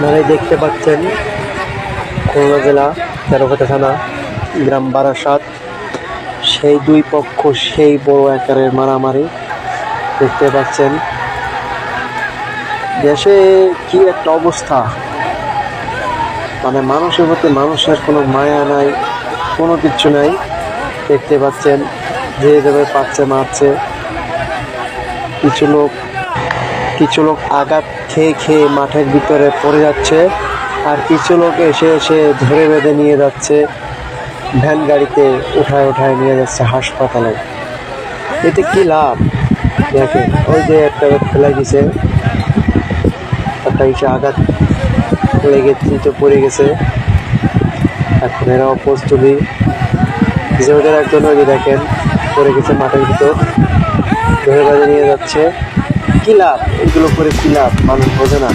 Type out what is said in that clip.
আপনারাই দেখতে পাচ্ছেন খুলনা জেলা তেরোখাতা থানা, গ্রাম বারাসাত। সেই দুই পক্ষ, সেই বড় আকারের মারামারি দেখতে পাচ্ছেন। দেশে কি একটা অবস্থা? মানে মানুষের প্রতি মানুষের কোনো মায়া নাই, কোনো কিচ্ছু নাই। দেখতে পাচ্ছেন, যে যেভাবে পাচ্ছে মারছে। কিছু লোক কিছু লোক আঘাত খেয়ে খেয়ে মাঠের ভিতরে পড়ে যাচ্ছে আর কিছু লোক এসে এসে ধরে বেঁধে নিয়ে যাচ্ছে। ভ্যান গাড়িতে উঠায় উঠায় নিয়ে যাচ্ছে হাসপাতালে। এতে কি লাভ? দেখেন, ওই যে একটা ফেলে গেছে একটা এসে আঘাত লেগে তো পড়ে গেছে। এখন এরা অপোস্টলি যে ওদের একজন ওই দেখেন, পড়ে গেছে মাঠের ভিতর। ধরে বেঁধে নিয়ে যাচ্ছে। কি লাভ? এগুলো করে কি লাভ? মানুষ বোঝে না।